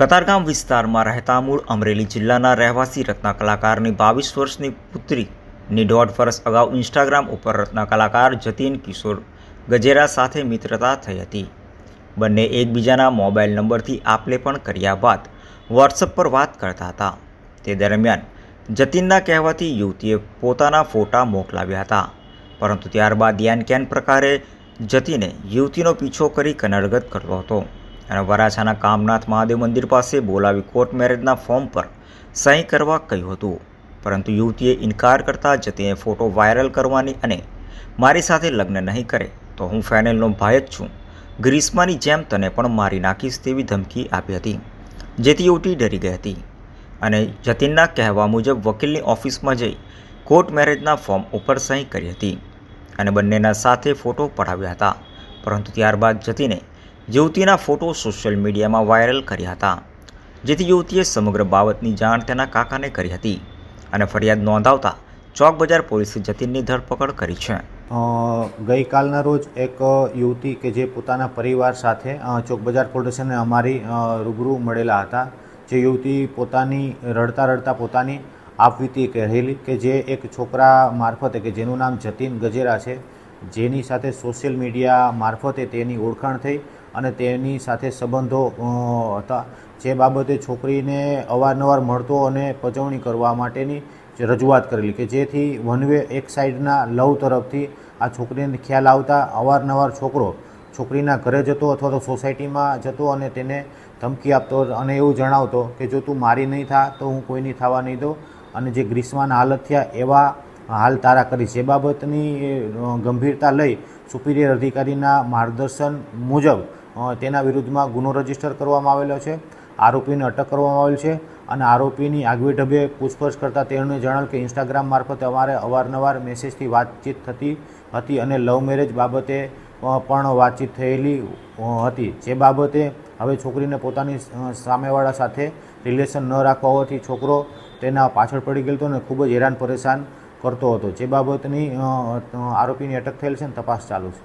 કતારગામ વિસ્તારમાં રહેતા મૂળ અમરેલી જિલ્લાના રહેવાસી રત્ન કલાકારની બાવીસ વર્ષની પુત્રીની દોઢ વર્ષ અગાઉ ઇન્સ્ટાગ્રામ ઉપર રત્ન કલાકાર જતીન કિશોર ગજેરા સાથે મિત્રતા થઈ હતી. બંને એકબીજાના મોબાઈલ નંબરથી આપલે પણ કર્યા બાદ વોટ્સઅપ પર વાત કરતા હતા. તે દરમિયાન જતીનના કહેવાથી યુવતીએ પોતાના ફોટા મોકલાવ્યા હતા. પરંતુ ત્યારબાદ યાન ક્યાન પ્રકારે જતીને યુવતીનો પીછો કરી કનડગત કરતો હતો. અને વરાછાના કામનાથ મહાદેવ મંદિર પાસે બોલાવી કોર્ટ મેરેજના ફોર્મ પર સહી કરવા કહ્યું હતું. પરંતુ યુવતીએ ઇનકાર કરતા જતીને ફોટો વાયરલ કરવાની અને મારી સાથે લગ્ન નહીં કરે તો હું ફેનેલનો ભાઈ જ છું. ગ્રીષ્માની જેમ તને પણ મારી નાખીશ તેવી ધમકી આપી હતી. જેથી યુવતી ડરી ગઈ હતી. અને જતીનના કહેવા મુજબ વકીલની ઓફિસમાં જઈ કોર્ટ મેરેજના ફોર્મ ઉપર સહી કરી હતી. અને બંનેના સાથે ફોટો પડાવ્યા હતા. પરંતુ ત્યારબાદ જતીને યુવતીના ફોટો સોશિયલ મીડિયામાં વાયરલ કર્યા હતા. જેથી યુવતીએ સમગ્ર બાબતની જાણ તેના કાકાને કરી હતી અને ફરિયાદ નોંધાવતા ચોક બજાર પોલીસે જતીનની ધરપકડ કરી છે. ગઈકાલના રોજ એક યુવતી કે જે પોતાના પરિવાર સાથે ચોક બજાર પોલીસ અમારી રૂબરૂ મળેલા હતા. જે યુવતી પોતાની, રડતા રડતા પોતાની આપવીતી કહેલી કે જે એક છોકરા મારફતે કે જેનું નામ જતીન ગજેરા છે જેની સાથે સોશિયલ મીડિયા મારફતે તેની ઓળખાણ થઈ અને તેની સાથે સંબંધો હતા. જે બાબતે છોકરીને અવારનવાર મળતો અને પજવણી કરવા માટેની રજૂઆત કરેલી કે જેથી વન વે એક સાઈડના લવ તરફથી આ છોકરીને ખ્યાલ આવતા અવારનવાર છોકરો છોકરીના ઘરે જતો અથવા તો સોસાયટીમાં જતો અને તેને ધમકી આપતો અને એવું જણાવતો કે જો તું મારી નહીં થા તો હું કોઈની થવા નહીં દઉં. અને જે ગ્રીષ્માના હાલત થયા એવા હાલ તારા કરી જે બાબતની ગંભીરતા લઈ સુપિરિયર અધિકારીના માર્ગદર્શન મુજબ તેના વિરુદ્ધમાં ગુનો રજિસ્ટર કરવામાં આવેલો છે, આરોપીને અટક કરવામાં આવેલ છે અને આરોપીની આગવી ઢબે પૂછપરછ કરતાં તેણે જણાવ્યું કે ઇન્સ્ટાગ્રામ મારફતે અમારે અવારનવાર મેસેજથી વાતચીત થતી હતી અને લવ મેરેજ બાબતે પણ વાતચીત થયેલી હતી. જે બાબતે હવે છોકરીને પોતાની સામેવાળા સાથે રિલેશન ન રાખવા હોવાથી છોકરો તેના પાછળ પડી ગયો હતો અને ખૂબ જ હેરાન પરેશાન કરતો હતો. જે બાબતની આરોપીની અટક થયેલ છે અને તપાસ ચાલુ છે.